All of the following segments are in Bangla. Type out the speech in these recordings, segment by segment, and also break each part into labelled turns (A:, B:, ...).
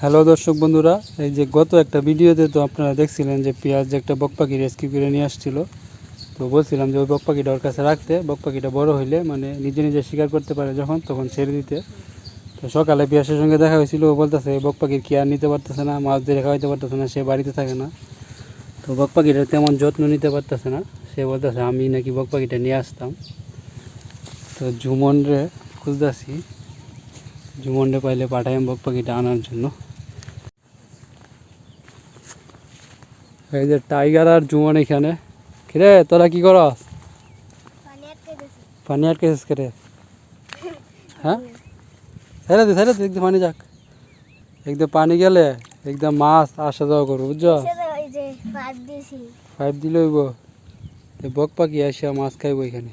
A: হ্যালো দর্শক বন্ধুরা, এই যে গত একটা ভিডিওতে তো আপনারা দেখছিলেন যে পেঁয়াজ যে একটা বক পাখি রেস্কিউ করে নিয়ে আসছিল। তো বলছিলাম যে ওই বক পাখিটা ওর কাছে রাখতে, বক পাখিটা বড় হইলে মানে নিজে নিজে শিকার করতে পারে যখন, তখন ছেড়ে দিতে। তো সকালে পেঁয়াজের সঙ্গে দেখা হয়েছিল, ও বলতেছে বক পাখির কেয়ার নিতে পারতেছে না, মাছ ধরে খাওয়াইতে পারতেছে না, সে বাড়িতে থাকে না। তো বক পাখিটা তেমন যত্ন নিতে পারতেছে না। সে বলতেছে, আমি নাকি বক পাখিটা নিয়ে আসতাম। তো জুমন রে খুঁজতেছি। জুমন রে পাইলে পাঠাই বক পাখিটা আনার জন্য। এই যে টাইগার আর জুমন এখানে। কিরে তোরা কি করস? পানি আটকেছিস করে হ্যাঁ? ছেড়ে দে ছেড়ে দে একদম পানি যাক। একদম পানি গেলে একদম মাছ আসা যাওয়া করব বুঝছ? ফাইভ দিলে হইব। বক পাখি আসিয়া মাছ খাইব এখানে।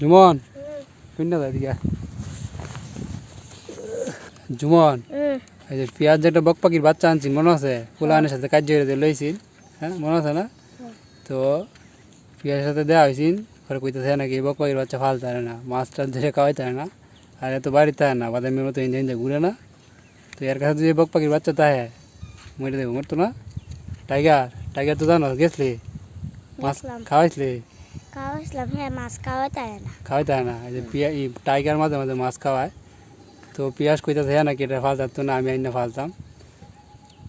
A: জুমন শুনে দা দিকে জুমন এই যে পেঁয়াজ যে একটা বক পাখির বাচ্চা আনছি মনে আছে? ফুলানের সাথে কাজ করে লইছিল হ্যাঁ মনে আছে না? তো পেঁয়াজের সাথে দেওয়া হয়েছিল পরে কইতেছে নাকি বক পাখির বাচ্চা ফালতে পারে না মাছ টাছ ধরে খাওয়াইতে পারে না আর এত বাড়িতে থাকে না বাদামের মতো ইঞ্জা ইঞ্জা ঘুরে না। তো এর কাছে যদি বক পাখির বাচ্চা তাহে মরে দেবো মরতো না? টাইগার টাইগার তো জানো গেছলি? মাছ। খাওয়াইছিলি?
B: খাওয়াইছিলাম হ্যাঁ মাছ খাওয়াতে হয় না।
A: খাওয়াইতে হয় না এই যে পিয়া টাইগার মাঝে মাঝে মাছ খাওয়ায়। তো পিয়াজ কইতাছে হ্যাঁ নাকি এটা ফালতাম তো না আমি আইনা ফালতাম।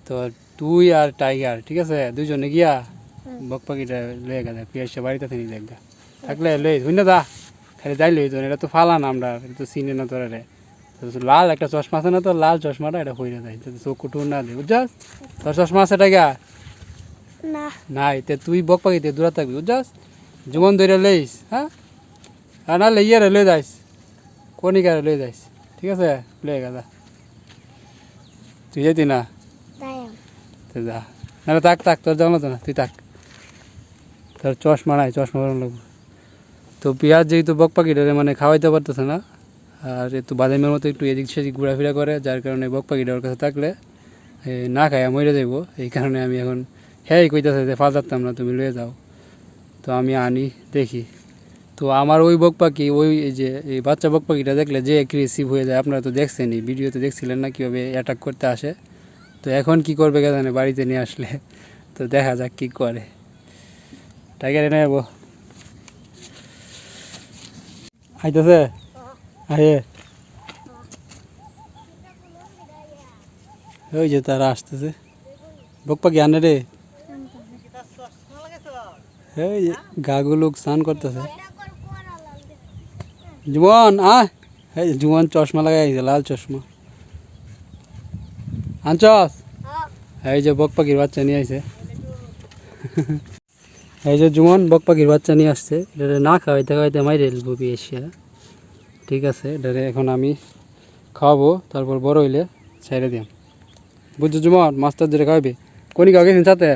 A: তো তুই আর টাইগার ঠিক আছে? দুজনে গিয়া বক পাখিটা লয়ে গেছে পিয়াজটা বাড়িতে থেকে দেখবা থাকলে লই শুন না দা খালি যাই লই তো এটা তো ফালা না আমরা এটা তো চিনে না তোরা রে লাল একটা চশমা আছে না তো লাল চশমাটা এটা হইরে যায় তো চোখ কুটুর না দে বুঝছাস? তোর চশমা আছে টাইগার
B: না।
A: নাই তে তুই বক পাখিতে দূরে থাকবি বুঝছাস? জুমন ধরে লইস হ্যাঁ? আর নাহলে ইয়ে লই যাইস কনিকারে লই যাইস? ঠিক আছে? লই গেছা তুই যেতি না।
B: তাই
A: যা। নাহলে তাক থাক তোর যাও না তো না তুই থাক। তোর চশমা নাই চশমা বানানো লাগবে। তো পেঁয়াজ যেহেতু বক পাখিটারে মানে খাওয়াইতে পারতেছে না। আর একটু বাদামের মতো একটু এদিক সেদিক ঘোরাফেরা করে যার কারণে বক পাখিটা ওর কাছে থাকলে না খায় মরে যাইব। এই কারণে আমি এখন হ্যাঁ কইতেছে যে ফাজারতাম না তুমি লয়ে যাও। তো আমি আনি দেখি। তো আমার ওই বক পাখি, ওই যে, এই বাচ্চা বক পাখিটা দেখলে যে রিসিভ হয়ে যায়, আপনারা তো দেখছেনই, ভিডিওতে দেখছিলেন না কীভাবে অ্যাটাক করতে আসে। তো এখন কি করবে কে জানে, বাড়িতে নিয়ে আসলে। তো দেখা যাক কি করে। টাইগার এনে যাব আইতেছে? আয়ে। ওই যে তারা আসতেছে। বক পাখি আনে রে। এই গাগুলো স্নান করতেছে। জুমন আয়। এই যে জুমন চশমা লাগাই লাল চশমা। আনচস এই যে বক পাখির বাচ্চা নিয়ে আসছে এই যে জুমন বক পাখির বাচ্চা নিয়ে আসছে। এটা না খাওয়াইতে খাওয়াইতে মাইরে ববি এসে ঠিক আছে এটারে এখন আমি খাওয়াবো তারপর বড় হইলে ছেড়ে দিম বুঝছ জুমন মাছটা ধরে খাওয়াবে? কোনি গেছেন সাথে?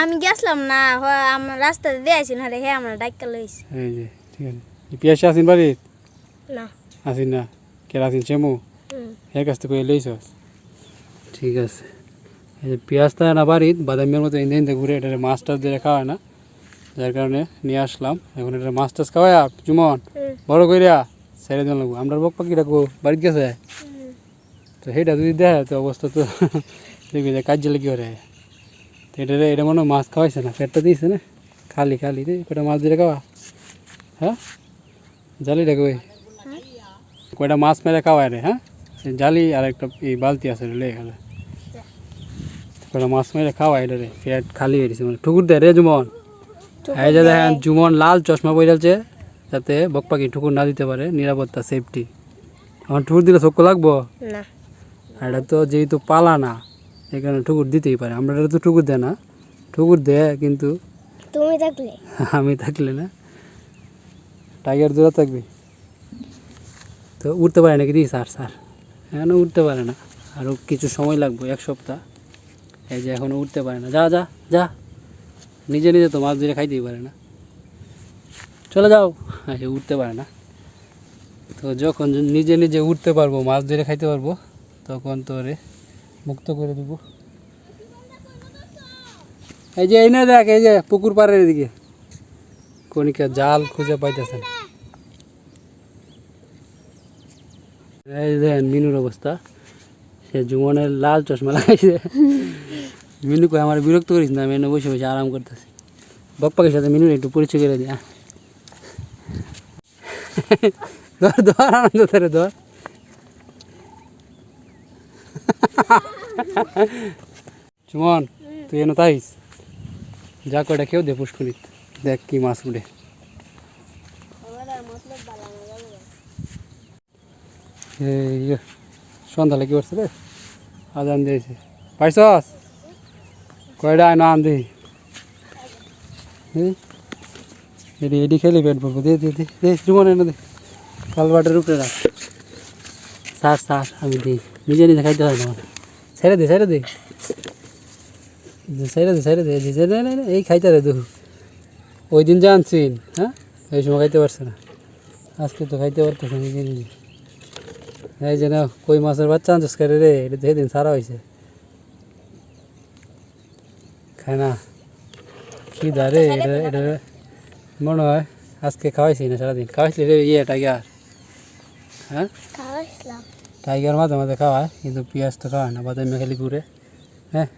B: আমি গেছিলাম না হয় আমার রাস্তাতে দিয়েছি না রে হ্যাঁ আমরা ডাক্কা লইছি।
A: এই যে ঠিক আছে। পিয়াসে আসিন বাড়ির?
B: না।
A: আসিন না কে আসিন চেমু। এর কাছ থেকে লইছস ঠিক আছে। এই যে পেঁয়াজটা না বাড়িত বাদামের মতো ইন্দে ইন্দে ঘুরে এটা মাছ টাছ দিয়ে খাওয়ায় না যার কারণে নিয়ে আসলাম এখন এটা মাছ টাছ খাওয়াই চুমন
B: হুম।
A: বড় কইরা ছেড়ে দিন লাগবো আমরা বক পাখি রাখব বাড়িতে গেছে তো সেইটা যদি দেয় তো অবস্থা তো দেখবি যে কাজ লেগে করে তো এটা এটা মনে মাছ খাওয়াইছে না পেটটা দিয়েছে না খালি খালি রে কটা মাছ দিয়ে খাওয়া হ্যাঁ জালি রাখবে কয়টা মাছ মেরে খাওয়ায় রে হ্যাঁ? জালি আর একটা এই বালতি আছে রে গেলে কয়টা মাছ মেরে খাওয়ায় এটা রে? পেট খালি হয়ে গেছে মানে ঠুকুর দেয় রে জুমন। এই যে দেখেন জুমন লাল চশমা পড়েছে যাতে বক পাখি ঠুকুর না দিতে পারে নিরাপত্তা সেফটি আমার ঠুকুর দিলে চক্ষ লাগবো?
B: না।
A: এটা তো যেহেতু পালা না এই কারণে ঠুকুর দিতেই পারে। আমরা এটা তো ঠুকুর দেয় না। ঠুকুর দেয় কিন্তু
B: তুমি থাকলে।
A: আমি থাকলে না। টাইগার দূরে থাকবি? তো উঠতে পারে নাকি দিই স্যার স্যার। এখনও উঠতে পারে না। আরও কিছু সময় লাগবে, এক সপ্তাহ। এই যে এখনও উঠতে পারে না। যা যা যা। নিজে নিজে তো মাছ ধরে খাইতেই পারে না। চলে যাও। আচ্ছা উঠতে পারে না। তো যখন নিজে নিজে উঠতে পারব, মাছ ধরে খাইতে পারব, তখন তোরে মুক্ত করে দেবো। এই যে, এই না দেখ, এই যে পুকুর পাড়ের দিকে কনিকা জাল খুঁজে পাইতেছে না। দেখেন মিনুর অবস্থা। সে জুমনের লাল চশমা লাগাইছে। মিনু কই আমার বিরক্ত করিস না আমি এনে বসে বসে আরাম করতেছি। বকপাকের সাথে মিনুর একটু পরিচয় করে দিয়া। ধর ধর আনন্দ ধরে ধর। চুমন তুই এনে তাইস। যা কয়টা কেউ দে পুষ্করিত। দেখ কি মাছ উঠে। এই ইয়ে, সন্ধ্যা লাগি করছে রে। আজান দিয়েছে। পাইছস? কয়টা আয় আন দিই এডি এডি খেলে পেট ভরবো। দে দে দে দে জুমন এনে দে। কালবাটের উপরে রাখ। সার সার আমি দিই নিজে নিজে খাইতে হয় না ছেড়ে দে ছেড়ে দে। ছেড়ে দে ছেড়ে দে যে না, না, এই খাইতে রে দুহু ওই দিন জানছিন হ্যাঁ? এই সময় খাইতে পারছে না। আজকে তো খাইতে পারতেছে নিজে নিজে। এই যে না কই মাছের বাচ্চা আনছিস করে রে এটা তো সেদিন সারা হয়েছে খায় না। কি দারে এটা এটা মনে হয় আজকে খাওয়াইছি না সারাদিন। খাওয়াইছিলি রে ইয়ে টাইগার। হ্যাঁ? টাইগার মাঝে মাঝে খাওয়ায় কিন্তু পেঁয়াজ তো খাওয়ায় না বাদামি খালি ঘুরে হ্যাঁ?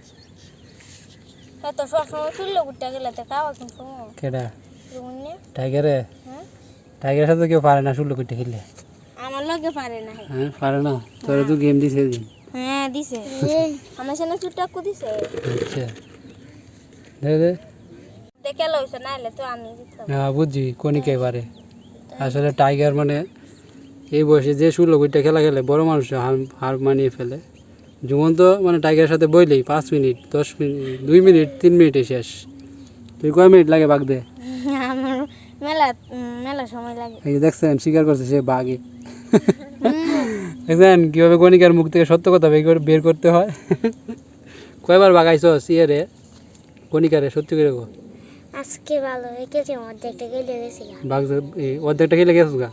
B: কিন্তু।
A: কেডা? টাইগারে?
B: হ্যাঁ?
A: টাইগারের সাথে কেউ পারে না শুনলো কুটে খেললে
B: আমার লগে পারে না
A: হ্যাঁ পারে না। তোরা তো গেম দিছে দিন
B: হ্যাঁ দিছে। আমার সামনে দিছে।
A: আচ্ছা। দে দে।
B: দেখে লইছে না এলে তো আমি দিতাম
A: হ্যাঁ বুঝছি কনিকাই পারে। আসলে টাইগার মানে এই বয়সে যে ষোলো কুইটা খেলা খেলে বড় মানুষ হার হার মানিয়ে ফেলে। যেমন তো মানে টাইগারের সাথে বইলেই পাঁচ মিনিট দশ মিনিট দুই মিনিট তিন মিনিটে শেষ। তুই কয় মিনিট লাগে বাঘ দে?
B: আমার মেলা মেলা সময় লাগে।
A: এই দেখছেন স্বীকার করছে সে বাঘে। দেখছেন কীভাবে গণিকার মুখ থেকে সত্য কথা বের করে- বের করতে হয়? কয়বার বাগাইছ সিয়ারে গণিকারে সত্যি করে গো
B: আজকে ভালো অর্ধেকটা গেলে গেছি
A: বাঘ যে- এই অর্ধেকটা খেলে গেছিস গা?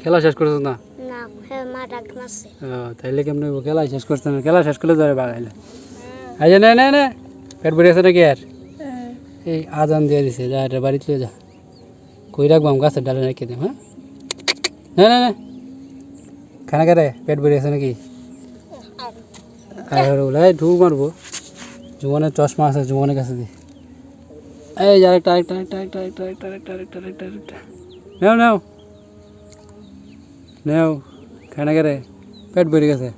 A: খেলা শেষ করছিস না?
B: না হ্যাঁ মা ডাক মারছে।
A: ও, তাইলে কেমন হইব? খেলা শেষ করছে না খেলা শেষ করলে ধরে বাগাইলে। আচ্ছা না না না পেট ভরে আছে নাকি আর? এই আজান দিয়ে দিছে যা এটা বাড়িতে যা। কই রাখব আমি গাছের ডালে রেখে দিম হ্যাঁ? না না না। খানা খারে পেট ভরে আছে নাকি আর ওলাই ঢু মারবো জুমনের চশমা আছে জুমনের কাছে দি এই যে আরেকটা আরেকটা আরেকটা আরেকটা আরেকটা আরেকটা আরেকটা আরেকটা আরেকটা আরেকটা নাও নাও নাও খানা খারে পেট ভরে গেছে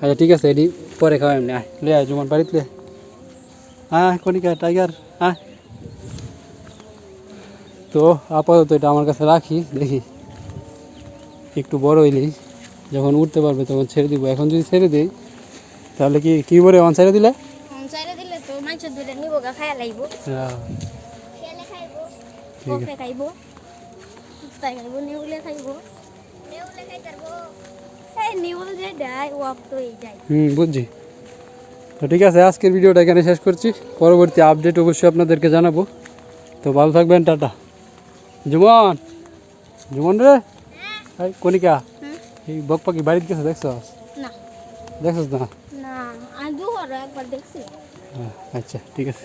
A: আচ্ছা ঠিক আছে এডি পরে খাওয়া এমনি আয় লে আয় জুমন বাড়িতে লে আয় কনিকা টাইগার আয় তো আপাতত এটা আমার কাছে রাখি দেখি একটু বড় হইলি যখন উঠতে পারবে তখন ছেড়ে দিব। এখন যদি ছেড়ে দিই তাহলে কি কি বলে অন ছেড়ে দিলে?
B: দিলে তো মাংস দুইটা নিব গা লাগবো
A: হ্যাঁ,
B: খেলে খাইবো খাইবো তাই খাইবো নেউলে খাইবো। নেউলে খাই পারব। এই নেউলে যে তো এই
A: হুম বুঝছি। তো ঠিক আছে আজকের ভিডিওটা এখানে শেষ করছি। পরবর্তী আপডেট অবশ্যই আপনাদেরকে জানাব। তো ভালো থাকবেন টাটা। জুমন। জুমন রে। কনিকা
B: হুম?
A: এই বক পাখি বাড়িতে গেছে দেখছ?
B: না।
A: দেখছস না?
B: না আমি দুবার একবার দেখছি।
A: আচ্ছা ঠিক আছে।